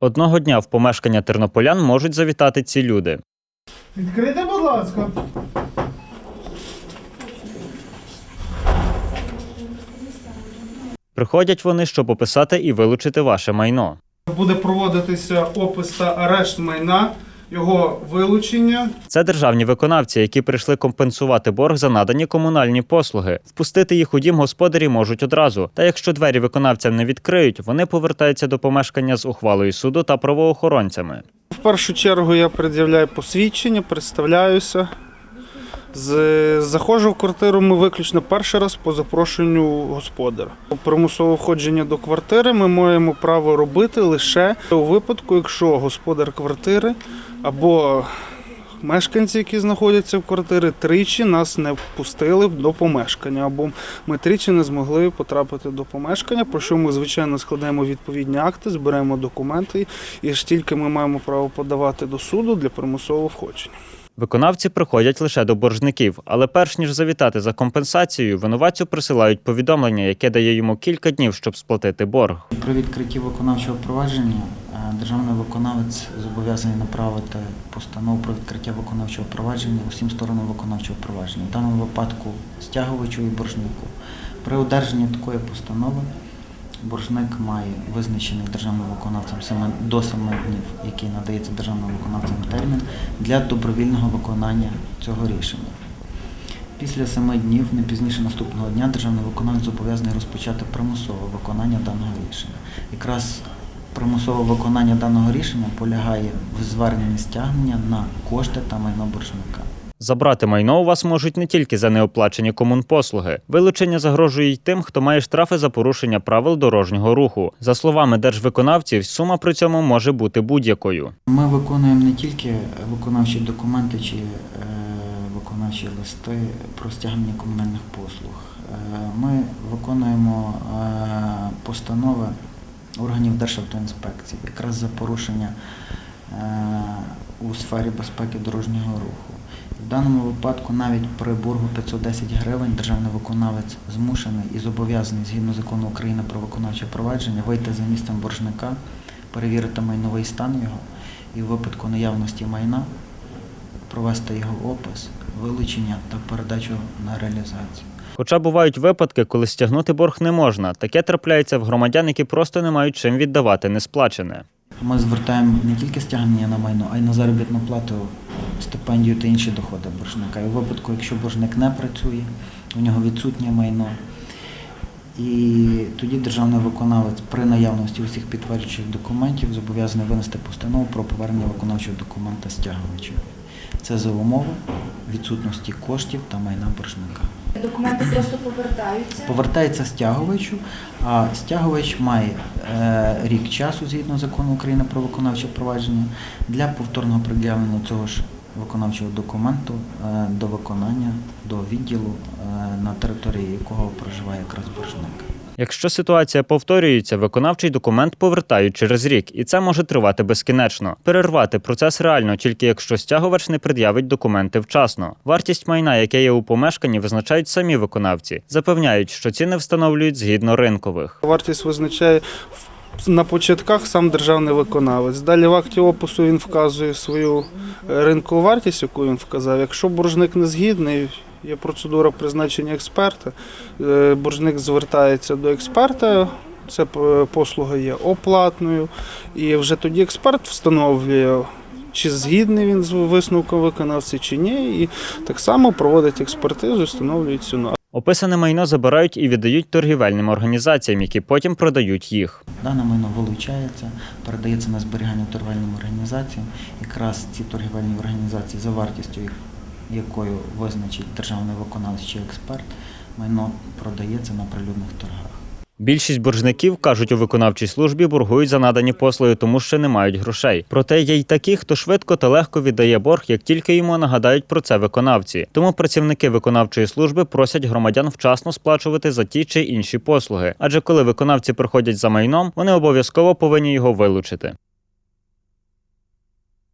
Одного дня в помешкання тернополян можуть завітати ці люди. Відкрите, будь ласка. Приходять вони, щоб описати і вилучити ваше майно. Буде проводитися опис та арешт майна, його вилучення. Це державні виконавці, які прийшли компенсувати борг за надані комунальні послуги. Впустити їх у дім господарі можуть одразу. Та якщо двері виконавцям не відкриють, вони повертаються до помешкання з ухвалою суду та правоохоронцями. В першу чергу я пред'являю посвідчення, представляюся. З... Заходжу в квартиру ми виключно перший раз по запрошенню господаря. Примусове входження до квартири ми маємо право робити лише у випадку, якщо господар квартири або мешканці, які знаходяться в квартирі, тричі нас не впустили до помешкання, або ми тричі не змогли потрапити до помешкання, про що ми, звичайно, складаємо відповідні акти, зберемо документи, і ж тільки ми маємо право подавати до суду для примусового входження. Виконавці приходять лише до боржників, але перш ніж завітати за компенсацією, винуватцю присилають повідомлення, яке дає йому кілька днів, щоб сплатити борг. При відкритті виконавчого провадження е, державний виконавець зобов'язаний направити постанову про відкриття виконавчого провадження усім сторонам виконавчого провадження, в даному випадку стягувачу і боржнику. При одержанні такої постанови боржник має визначений державним виконавцем до 7 днів, який надається державним виконавцем термін для добровільного виконання цього рішення. Після семи днів, не пізніше наступного дня, державний виконавець зобов'язаний розпочати примусове виконання даного рішення. Якраз примусове виконання даного рішення полягає в зверненні стягнення на кошти та майно боржника. Забрати майно у вас можуть не тільки за неоплачені комунпослуги. Вилучення загрожує й тим, хто має штрафи за порушення правил дорожнього руху. За словами держвиконавців, сума при цьому може бути будь-якою. Ми виконуємо не тільки виконавчі документи чи е, виконавчі листи про стягнення комунальних послуг. Е, Ми виконуємо е, постанови органів Державтоінспекції якраз за порушення у сфері безпеки дорожнього руху. В даному випадку навіть при боргу 510 гривень державний виконавець змушений і зобов'язаний згідно закону України про виконавче провадження вийти за місцем боржника, перевірити майновий стан його і в випадку наявності майна провести його опис, вилучення та передачу на реалізацію. Хоча бувають випадки, коли стягнути борг не можна. Таке трапляється в громадян, які просто не мають чим віддавати несплачене. Ми звертаємо не тільки стягнення на майно, а й на заробітну плату, стипендію та інші доходи боржника. І в випадку, якщо боржник не працює, у нього відсутнє майно. І тоді державний виконавець при наявності усіх підтверджуючих документів зобов'язаний винести постанову про повернення виконавчого документа стягувачу. Це за умови відсутності коштів та майна боржника. Документи просто повертаються. Повертається стягувачу, а стягувач має е, рік часу згідно закону України про виконавче провадження для повторного пред'явлення цього ж виконавчого документу е, до виконання до відділу, е, на території якого проживає якраз боржник. Якщо ситуація повторюється, виконавчий документ повертають через рік, і це може тривати безкінечно. Перервати процес реально тільки якщо стягувач не пред'явить документи вчасно. Вартість майна, яке є у помешканні, визначають самі виконавці. Запевняють, що ціни встановлюють згідно ринкових. Вартість визначає на початках сам державний виконавець. Далі в акті опису він вказує свою е, ринкову вартість, яку він вказав. Якщо боржник не згідний, є процедура призначення експерта. Е, Боржник звертається до експерта. Це послуга є оплатною, і вже тоді експерт встановлює, чи згідний він з висновком виконавця, чи ні, і так само проводить експертизу, встановлює ціну. Описане майно забирають і віддають торгівельним організаціям, які потім продають їх. Дане майно вилучається, передається на зберігання торгівельним організаціям. Якраз ці торгівельні організації за вартістю, якою визначить державний виконавець чи експерт, майно продається на прилюдних торгах. Більшість боржників кажуть у виконавчій службі боргують за надані послуги, тому що не мають грошей. Проте є й такі, хто швидко та легко віддає борг, як тільки йому нагадають про це виконавці. Тому працівники виконавчої служби просять громадян вчасно сплачувати за ті чи інші послуги. Адже коли виконавці приходять за майном, вони обов'язково повинні його вилучити.